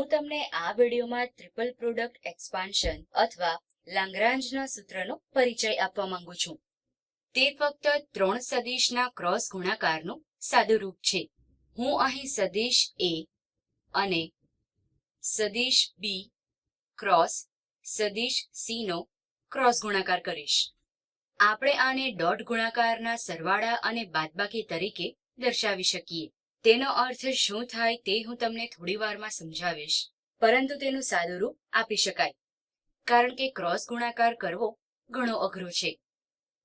હું તમને આ વિડીયોમાં ટ્રિપલ પ્રોડક્ટ એક્સપાન્શન અથવા લાંગરાંજના સૂત્રનો પરિચય આપવા માંગુ છું. તે ફક્ત ત્રણ સદિશના ક્રોસ ગુણાકારનું સાદું રૂપ છે. હું અહીં સદિશ એ અને સદિશ બી ક્રોસ સદિશ સી નો ક્રોસ ગુણાકાર કરીશ. આપણે આને ડોટ ગુણાકારના સરવાળા અને બાદબાકી તરીકે દર્શાવી શકીએ. તેનો અર્થ શું થાય તે હું તમને થોડી વારમાં સમજાવીશ. પરંતુ તેનું સાદું રૂપ આપી શકાય. કારણ કે ક્રોસ ગુણાકાર કરવો ઘણો અઘરો છે.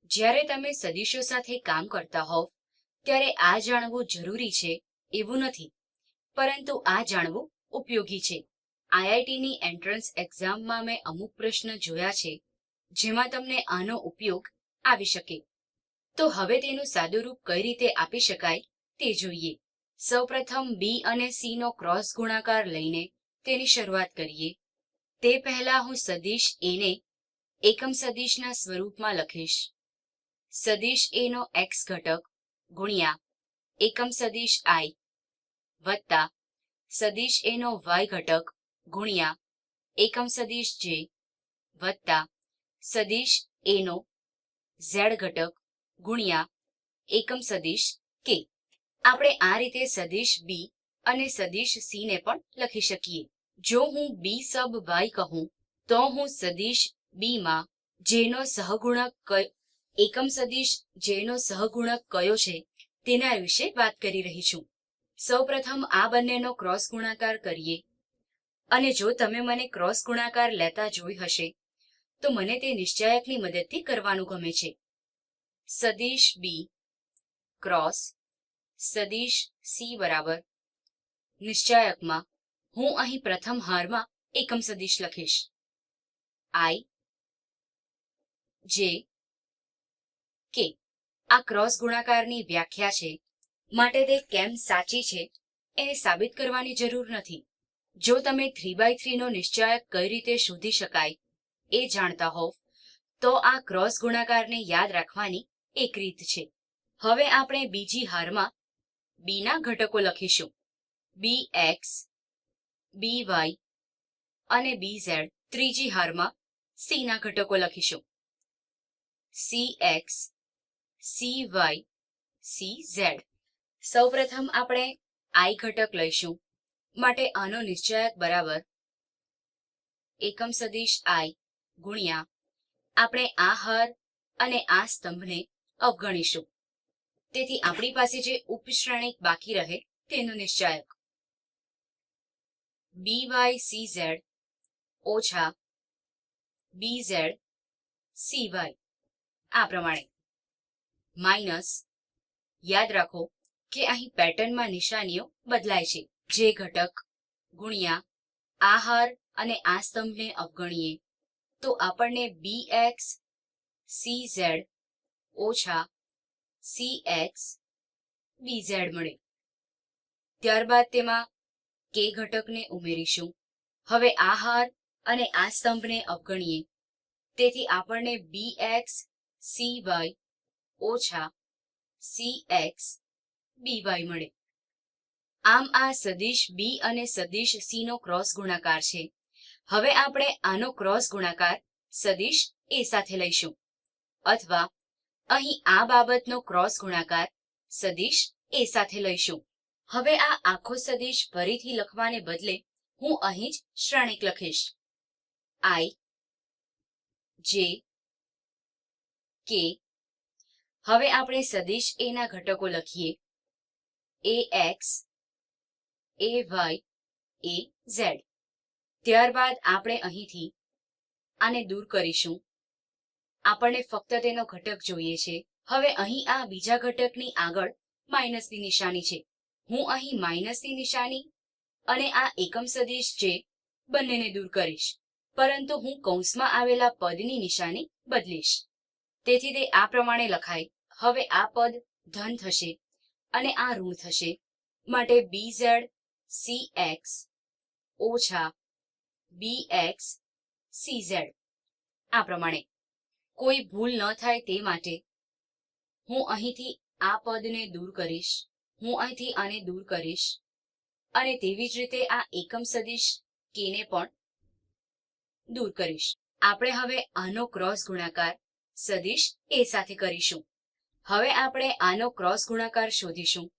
જ્યારે તમે સદિશો સાથે કામ કરતા હોવ, ત્યારે આ જાણવું જરૂરી છે એવું નથી. પરંતુ આ જાણવું ઉપયોગી છે. આઈઆઈટીની એન્ટ્રન્સ એક્ઝામમાં મેં અમુક પ્રશ્ન જોયા છે, જેમાં તમને આનો ઉપયોગ આવી શકે. તો હવે તેનું સાદુરૂપ કઈ રીતે આપી શકાય તે જોઈએ. સૌપ્રથમ બી અને સી નો ક્રોસ ગુણાકાર લઈને તેની શરૂઆત કરીએ. તે પહેલા હું સદીશ એ ને એકમ સદીશના સ્વરૂપમાં લખીશ. સદીશ એ નો એક્સ ઘટક ગુણ્યા એકમ સદીશ આઈ વત્તા સદીશ એ નો વાય ઘટક ગુણ્યા એકમ સદીશ જે વત્તા સદીશ એ નો ઝેડ ઘટક ગુણ્યા એકમ સદીશ કે આપણે આ રીતે સદિશ બી અને સદિશ સી ને પણ લખી શકીએ. જો હું બી સબ વાય કહું, તો હું સદિશ બી માં જેનો સહગુણક કયો, એકમ સદિશ જેનો સહગુણક કયો છે, તેના વિશે વાત કરી રહી છું. સૌપ્રથમ આ બંનેનો ક્રોસ ગુણાકાર કરીએ. અને જો તમે મને ક્રોસ ગુણાકાર લેતા જોઈ હશે, તો મને તે નિશ્ચાયકની મદદથી કરવાનું ગમે છે. સદિશ બી ક્રોસ સદિશ સી બરાબર. નિશ્ચાયકમાં હું અહીં પ્રથમ હારમાં એકમ સદીશ લખીશ. આઈ જે કે આ ક્રોસ ગુણાકારની વ્યાખ્યા છે. માટે તે કેમ સાચી છે, એને સાબિત કરવાની જરૂર નથી. જો તમે થ્રી બાય થ્રી નો નિશ્ચાયક કઈ રીતે શોધી શકાય એ જાણતા હોવ, તો આ ક્રોસ ગુણાકારને યાદ રાખવાની એક રીત છે. હવે આપણે બીજી હારમાં બી ના ઘટકો લખીશું. બી એક્સ બી વાય અને બી ઝેડ ત્રીજી હારમાં સી ના ઘટકો લખીશું. C X C Y C Z સૌપ્રથમ આપણે આઈ ઘટક લઈશું. માટે આનો નિશ્ચાયક બરાબર એકમ સદીશ આઈ ગુણ્યા આપણે આ હાર અને આ સ્તંભને અવગણીશું. તેથી આપણી પાસે જે ઉપશ્રેણિક બાકી રહે તેનું નિશ્ચાયક. બી વાય સી ઝેડ ઓછા બી ઝેડ સી વાય આ પ્રમાણે. માઇનસ યાદ રાખો કે અહીં પેટર્નમાં નિશાનીઓ બદલાય છે. જે ઘટક, ગુણ્યા આ હાર અને આ સ્તંભને અવગણીએ. તો આપણને બી એક્સ સી ઝેડ ઓછા સી એક્સ બી ઝેડ મળે. ત્યારબાદ તેમાં કે ઘટકને ઉમેરીશું. હવે આ હાર અને આ સ્તંભને અવગણીએ. તેથી આપણને બી એક્સ સી વાય ઓછા સી એક્સ બી વાય મળે. આમ આ સદિશ બી અને સદિશ સી નો ક્રોસ ગુણાકાર છે. હવે આપણે આનો ક્રોસ ગુણાકાર સદિશ એ સાથે લઈશું. અથવા અહીં આ બાબતનો ક્રોસ ગુણાકાર સદિશ એ સાથે લઈશું. હવે આ આખો સદિશ ફરીથી લખવાને બદલે હું અહીં જ શ્રેણિક લખીશ. આઈ, જે, કે. હવે આપણે સદિશ એના ઘટકો લખીએ. A X, A Y, A Z. ત્યારબાદ આપણે અહીંથી આને દૂર કરીશું. આપણને ફક્ત તેનો ઘટક જોઈએ છે. હવે અહીં આ બીજા ઘટકની આગળ માઇનસની નિશાની છે. હું અહીં માઇનસની નિશાની અને આ એકમ સદિશ જે બંનેને દૂર કરીશ. પરંતુ હું કૌંસમાં આવેલા પદની નિશાની બદલીશ. તેથી તે આ પ્રમાણે લખાય. હવે આ પદ ધન થશે અને આ ઋણ થશે. માટે બી ઝેડ સી એક્સ ઓછા બી એક્સ સી ઝેડ આ પ્રમાણે. કોઈ ભૂલ ન થાય તે માટે હું અહીંથી આ પદને દૂર કરીશ, હું અહીંથી આને દૂર કરીશ. અને તેવી જ રીતે આ એકમ સદિશ કેને પણ દૂર કરીશ. આપણે હવે આનો ક્રોસ ગુણાકાર સદિશ એ સાથે કરીશું. હવે આપણે આનો ક્રોસ ગુણાકાર શોધીશું.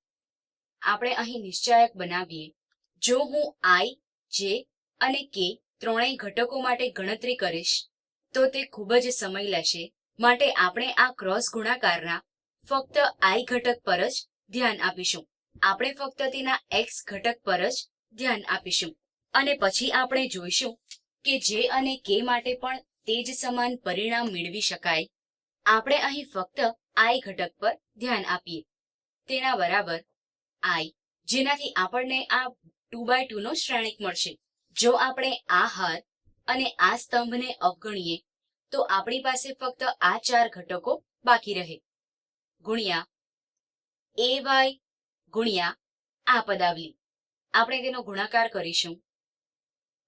આપણે અહીં નિશ્ચાયક બનાવીએ. જો હું આઈ, જે અને કે ત્રણેય ઘટકો માટે ગણતરી કરીશ તો તે ખૂબ જ સમય લેશે. માટે આપણે આ ક્રોસ ગુણાકારના ફક્ત આઈ ઘટક પર જ ધ્યાન આપીશું. આપણે ફક્ત તેના એક્સ ઘટક પર જ ધ્યાન આપીશું. અને પછી આપણે જોઈશું કે જે અને કે માટે પણ તે જ સમાન પરિણામ મેળવી શકાય. આપણે અહીં ફક્ત આઈ ઘટક પર ધ્યાન આપીએ. તેના બરાબર આઈ, જેનાથી આપણને આ ટુ બાય ટુ નો શ્રેણિક મળશે. જો આપણે આ હાર અને આ સ્તંભને અવગણીએ, તો આપણી પાસે ફક્ત આ ચાર ઘટકો બાકી રહે. ગુણ્યા એ વાય ગુણ્યા આ પદાવલી. આપણે તેનો ગુણાકાર કરીશું.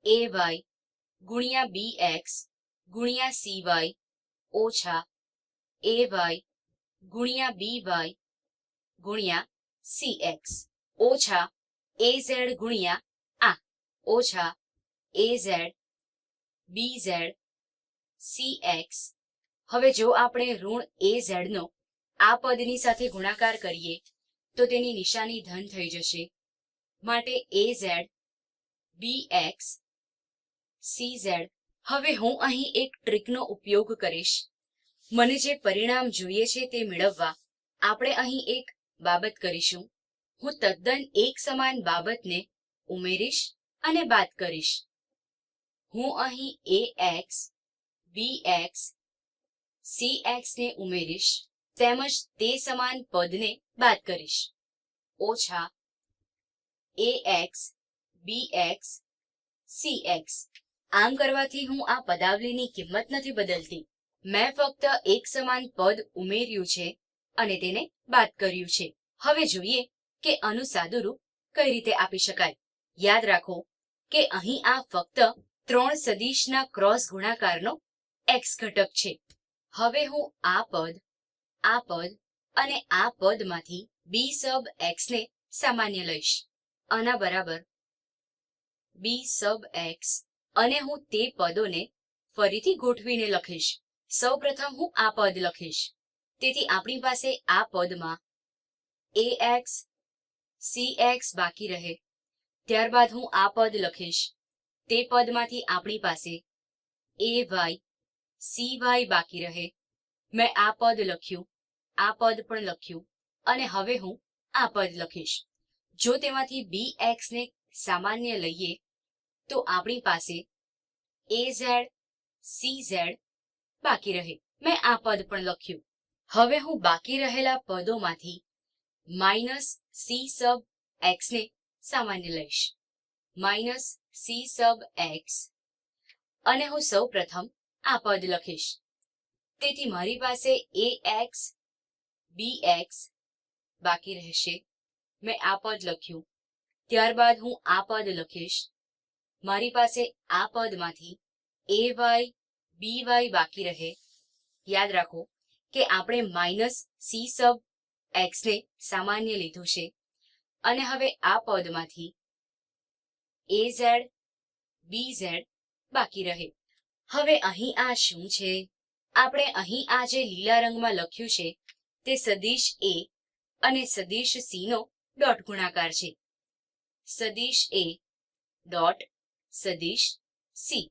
એ વાય ગુણ્યા બી એક્સ ગુણ્યા સી વાય ઓછા એ વાય ગુણ્યા બી વાય ગુણ્યા સી એક્સ ઓછા એ ઝેડ ગુણ્યા આ ઓછા A Z B Z C X હવે જો આપણે ઋણ એ ઝેડનો આ પદની સાથે ગુણાકાર કરીએ, તો તેની નિશાની ધન થઈ જશે. માટે A Z B X C Z હવે હું અહીં એક ટ્રીકનો ઉપયોગ કરીશ. મને જે પરિણામ જોઈએ છે તે મેળવવા આપણે અહીં એક બાબત કરીશું. હું તદ્દન એક સમાન બાબતને ઉમેરીશ અને બાદ કરીશ. હું અહીં A X B X C X ને ઉમેરીશ, તેમજ તે સમાન પદને બાદ કરીશ. ઓછા A X B X C X આમ કરવાથી હું આ પદાવલીની કિંમત નથી બદલતી. મેં ફક્ત એક સમાન પદ ઉમેર્યું છે અને તેને બાદ કર્યું છે. હવે જોઈએ કે આનું સાદુરૂપ કઈ રીતે આપી શકાય. યાદ રાખો કે અહીં આ ફક્ત ત્રણ સદીશના ક્રોસ ગુણાકારનો એક્સ ઘટક છે. હવે હું આ પદ આ પદ અને આ પદમાંથી બી સબ એક્સને સામાન્ય લઈશ. આના બરાબર બી સબ એક્સ અને હું તે પદોને ફરીથી ગોઠવીને લખીશ. સૌપ્રથમ હું આ પદ લખીશ. તેથી આપણી પાસે આ પદમાં એ એક્સ સી એક્સ બાકી રહે. ત્યારબાદ હું આ પદ લખીશ. તે પદમાંથી આપણી પાસે એ વાય, સી વાય બાકી રહે. મેં આ પદ લખ્યું, આ પદ પણ લખ્યું, અને હવે હું આ પદ લખીશ. જો તેમાંથી બી ને સામાન્ય લઈએ, તો આપણી પાસે એ ઝેડ, સી ઝેડ બાકી રહે. મેં આ પદ પણ લખ્યું. હવે હું બાકી રહેલા પદોમાંથી માઇનસ સી સબ એક્સ ને સામાન્ય લઈશ. માઇનસ સી સબ એક્સ અને હું સૌ પ્રથમ આ પદ લખીશ. તેથી મારી પાસે એ એક્સ બી એક્સ બાકી રહેશે. મેં આ પદ લખ્યું. ત્યારબાદ હું આ પદ લખીશ. મારી પાસે આ પદમાંથી એ વાય બી વાય બાકી રહે. યાદ રાખો કે આપણે માઇનસ સી સબ એક્સ ને સામાન્ય લીધું છે. અને હવે આ પદમાંથી એ ઝેડ બી ઝેડ બાકી રહે. હવે અહીં આ શું છે? આપણે અહીં આ જે લીલા રંગમાં લખ્યું છે, તે સદીશ એ અને સદીશ સી નો ડોટ ગુણાકાર છે. સદીશ એ ડોટ સદીશ સી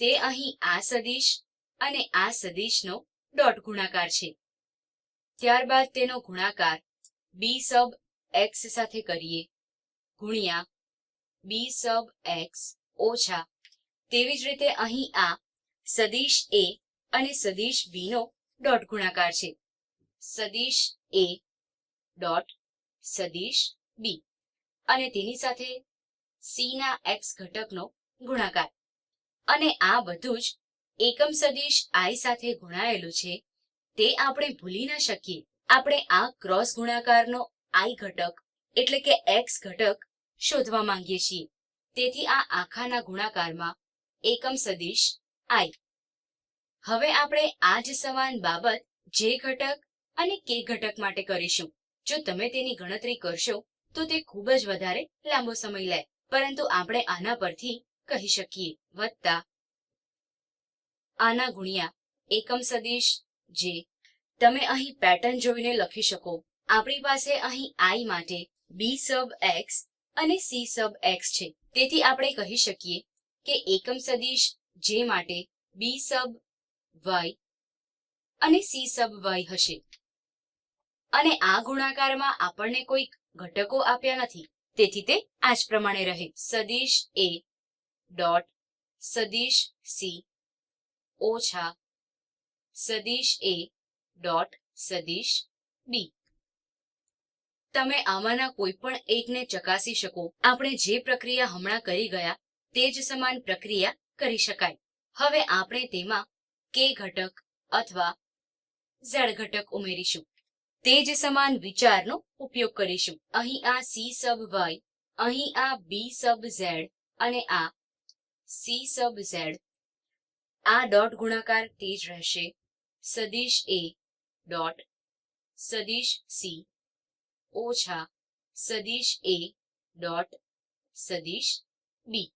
તે અહીં આ સદીશ અને આ સદીશનો ડોટ ગુણાકાર છે. ત્યારબાદ તેનો ગુણાકાર બી સબ એક્સ સાથે કરીએ. ગુણ્યા બી સબ એક્સ ઓછા. તેવી જ રીતે અહીં આ સદીશ એ અને સદીશ બી નો ડોટ ગુણાકાર છે. સદીશ એ ડોટ સદીશ બી અને તેની સાથે સી ના એક્સ ઘટકનો ગુણાકાર. અને આ બધું જ એકમ સદીશ આઈ સાથે ગુણાયેલું છે. તે આપણે ભૂલી ન શકીએ. આપણે આ ક્રોસ ગુણાકારનો આઈ ઘટક એટલે કે એક્સ ઘટક શોધવા માંગીએ છીએ. તેથી આ આખાના ગુણાકારમાં એકમ સદીશ આઈ. હવે આપણે આ જ સમાન બાબત જે ઘટક અને કે ઘટક માટે કરીશું. જો તમે તેની ગણતરી કરશો, તો તે ખૂબ જ વધારે લાંબો સમય લે. પરંતુ આપણે આના પરથી કહી શકીએ. વત્તા આના ગુણ્યા એકમ સદિશ જે તમે અહીં પેટર્ન જોઈને લખી શકો. આપણી પાસે અહીં આઈ માટે બી સબ એક્સ અને સી સબ એક્સ છે. તેથી આપણે કહી શકીએ કે એકમ સદિશ જે માટે બી સબ વાય અને સી સબ વાય હશે. અને આ ગુણાકારમાં આપણને કોઈક ઘટકો આપ્યા નથી. તેથી તે આ જ પ્રમાણે રહે. સદિશ એ ડોટ સદિશ સી ઓછા સદિશ એ ડોટ સદિશ બી તમે આમાંના કોઈ પણ એકને ચકાસી શકો. આપણે જે પ્રક્રિયા હમણાં કરી ગયા, તે જ સમાન પ્રક્રિયા કરી શકાય. હવે આપણે તેમાં કે ઘટક અથવા ઝેડ ઘટક ઉમેરીશું. તે જ સમાન વિચારનો ઉપયોગ કરીશું. અહીં આ સી સબ વાય અહીં આ બી સબ ઝેડ અને આ સી સબ ઝેડ આ ડોટ ગુણાકાર તે જ રહેશે. સદિશ એ ડોટ સદિશ સી ઓછા સદીશ એ ડોટ સદીશ બી.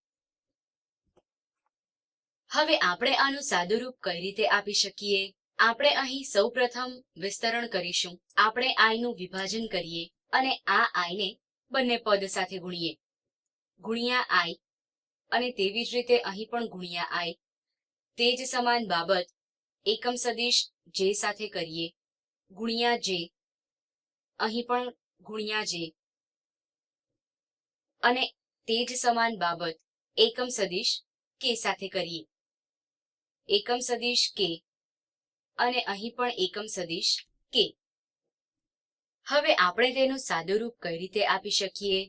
હવે આપણે આનું સાદુરૂપ કઈ રીતે આપી શકીએ? આપણે અહીં સૌપ્રથમ વિસ્તરણ કરીશું. આપણે આઈનું વિભાજન કરીએ અને આ આઈને બંને પદ સાથે ગુણીએ. ગુણ્યા આઈ અને તેવી જ રીતે અહીં પણ ગુણ્યા આઈ તે જ સમાન બાબત એકમ સદીશ જે સાથે કરીએ. ગુણ્યા જે અહીં પણ ગુણ્યા અને તે જ સમાન બાબત એકમ સદિશ કે સાથે કરીએ. એકમ સદિશ કે અને અહીં પણ એકમ સદિશ કે. હવે આપણે તેનું સાદુરૂપ કઈ રીતે આપી શકીએ?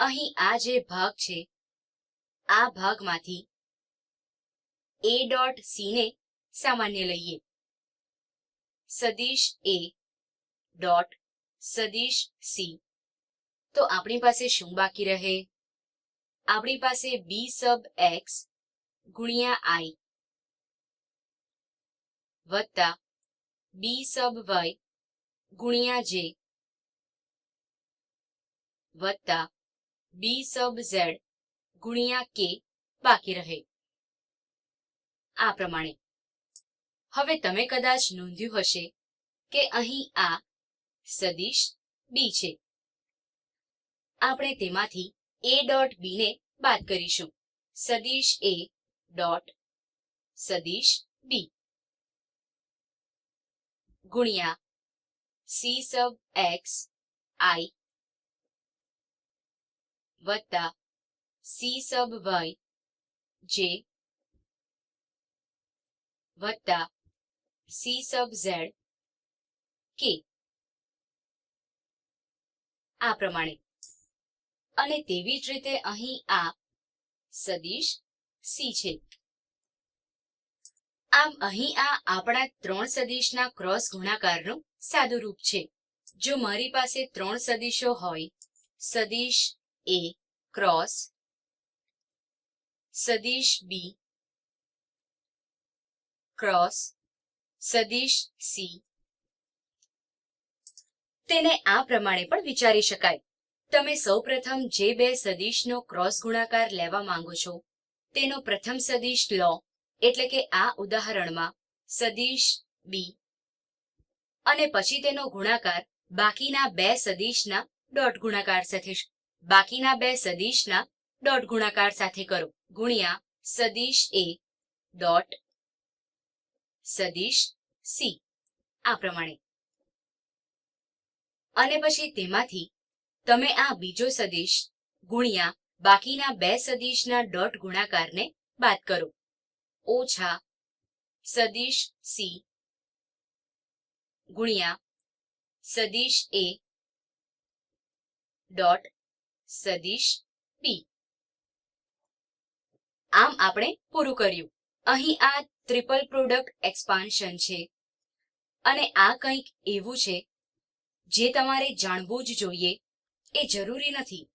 અહીં આ જે ભાગ છે, આ ભાગમાંથી એ ડોટ સી ને સામાન્ય લઈએ. સદિશ એ ડોટ સદિશ સી. તો આપણી પાસે શું બાકી રહે? આપણી પાસે બી સબ એક્સ ગુણ્યા આઈ વત્તા બી સબ વાય ગુણ્યા જે વત્તા બી સબ ઝેડ ગુણ્યા કે બાકી રહે. આ પ્રમાણે. હવે તમે કદાચ નોંધ્યું હશે કે અહીં આ સદિશ બી છે. આપણે તેમાંથી એ ડોટ બી ને બાદ કરીશું. સદિશ એ ડોટ સદિશ બી ગુણ્યા સી સબ એક્સ આઈ વત્તા સી સબ વાય જે વત્તા સી સબ ઝેડ કે આ પ્રમાણે. અને તેવી જ રીતે અહીં આ સદિશ સી છે. આમ અહીં આ આપણા ત્રણ સદિશના ક્રોસ ગુણાકારનું સાદું રૂપ છે. જો મારી પાસે ત્રણ સદિશો હોય, સદિશ એ ક્રોસ સદિશ બી ક્રોસ સદિશ સી તેને આ પ્રમાણે પણ વિચારી શકાય. તમે સૌપ્રથમ જે બે સદીશનો ક્રોસ ગુણાકાર લેવા માંગો છો, તેનો પ્રથમ સદિશ લો, એટલે કે આ ઉદાહરણમાં સદીશ બી અને પછી તેનો ગુણાકાર બાકીના બે સદીશના ડોટ ગુણાકાર સાથે બાકીના બે સદીશના ડોટ ગુણાકાર સાથે કરો. ગુણ્યા સદીશ એ ડોટ સદીશ સી આ પ્રમાણે. અને પછી તેમાંથી તમે આ બીજો સદિશ ગુણ્યા બાકીના બે સદિશના ડોટ ગુણાકારને બાદ કરો. ઓછા સદિશ સી ગુણ્યા સદિશ એ ડોટ સદિશ બી આમ આપણે પૂરું કર્યું. અહીં આ ટ્રિપલ પ્રોડક્ટ એક્સપાન્શન છે. અને આ કંઈક એવું છે જે તમારે જાણવું જ જોઈએ, એ જરૂરી નથી.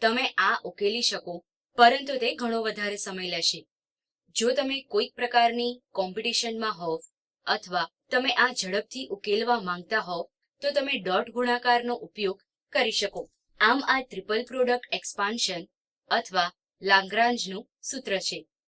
તમે આ ઉકેલી શકો, પરંતુ તે ઘણો વધારે સમય લેશે. જો તમે કોઈક પ્રકારની કોમ્પિટિશનમાં હોવ, અથવા તમે આ ઝડપથી ઉકેલવા માંગતા હોવ, તો તમે ડોટ ગુણાકારનો ઉપયોગ કરી શકો. આમ આ ટ્રિપલ પ્રોડક્ટ એક્સપાન્શન અથવા લાંગ્રાન્જનું સૂત્ર છે.